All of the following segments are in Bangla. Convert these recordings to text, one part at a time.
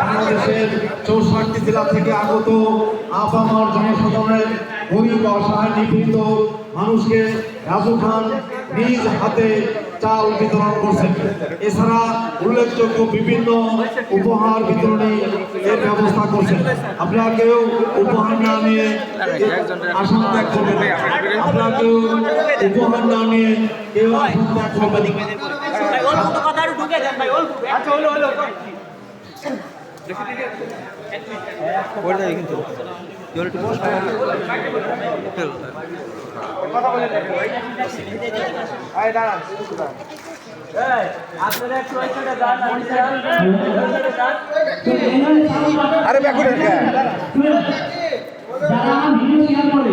বাংলাদেশের চৌষট্টি জেলা থেকে আগত আপামর জনসাধারণের গরিব অসহায় মানুষকে রাজু খান হাতে চাল বিতরণ করছেন। এছাড়া উল্লেখযোগ্য বিভিন্ন উপহার বিতরণী এর ব্যবস্থা করছেন আপনারা কেউ উপহার না নিয়ে আসন ত্যাগ করবেন আপনারা কেউ উপহার না নিয়ে কেউ আসন ত্যাগ করবেন। ভাই অল্প তো কথা আরও ঢুকে দেন ভাই অল্প আচ্ছা হলো হলো যান যান যান আরে ব্যাকুল যারা ভিডিও শেয়ার করে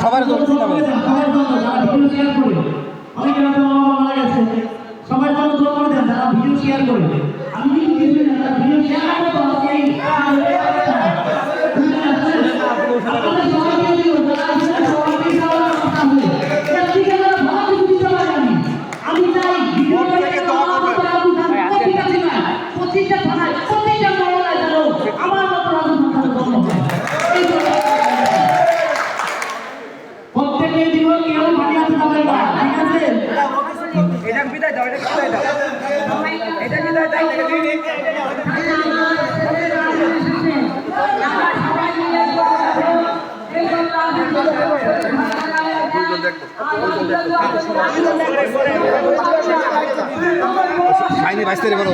সবার জন্য সবার জন্য যারা ভিডিও শেয়ার করে অনেকে হয়তো মারা গেছে। সবার জন্য দোয়া করে ভিডিও শেয়ার করে আমি কিন্তু কিছুই না যারা ভিডিও শেয়ার করে তো আজকে এই আপনাদের সবাইকে দিও, যারা আসলে সবাইকে দেওয়ার কথা বলে। এর থেকে যারা ভালো কিছু দিতে পারে আমি। আমি চাই ভিডিও করে আমার মতো রাজু খান প্রতিটা জেলায়, প্রতিটা থানায়, প্রতিটা মহল্লায় যেন আমার মতো রাজু খান জন্ম হয়। এই জন্য প্রত্যেকে দিব কেউ ভাটিয়াতে যাবে না ঠিক আছে? এটা বিদায় দাও এটা বিদায় দাও এটা বিদায় দাও আইনি বাইশ তারিখ বলো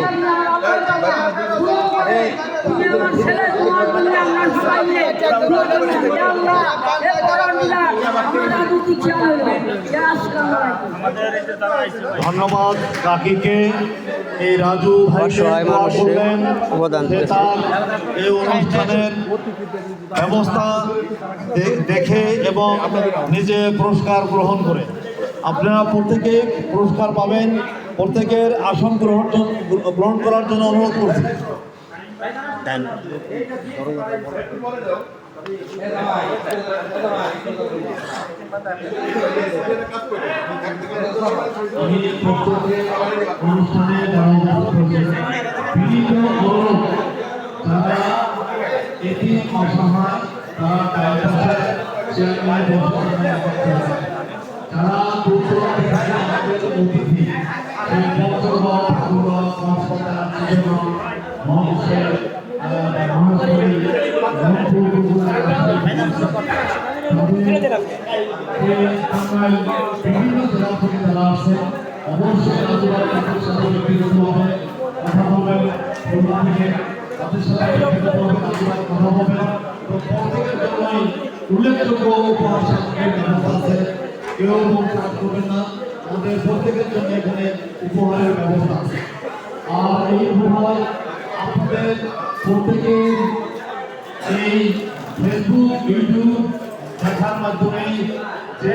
ধন্যবাদ কাকিকে। এই রাজু অসহায় মানুষের অবদান এই অনুষ্ঠানের ব্যবস্থা দেখে এবং নিজে পুরস্কার গ্রহণ করে। আপনারা প্রত্যেকে পুরস্কার পাবেন। প্রত্যেকের আসন গ্রহণ গ্রহণ করার জন্য অনুরোধ করছি। অনুষ্ঠানে যারা এটি অসহায় তারা কায়দাসের চেয়ারম্যান থেকে আমাদের অতিথি সেই পঞ্চগড় ঠাকুরগড় কক্সবাজার চিটাগং অবশ্যই রাজবাড়ির সাথে ব্যক্তিগতভাবে রাজবাড়ির কথা প্রত্যেকের উল্লেখযোগ্য উপহার সামগ্রীর ব্যবস্থা আছে না আমাদের প্রত্যেকের জন্য এখানে উপহারের ব্যবস্থা আছে আর এই উপহার আপনাদের প্রত্যেকের এই ফেসবুক ইউটিউব দেখার মাধ্যমে যে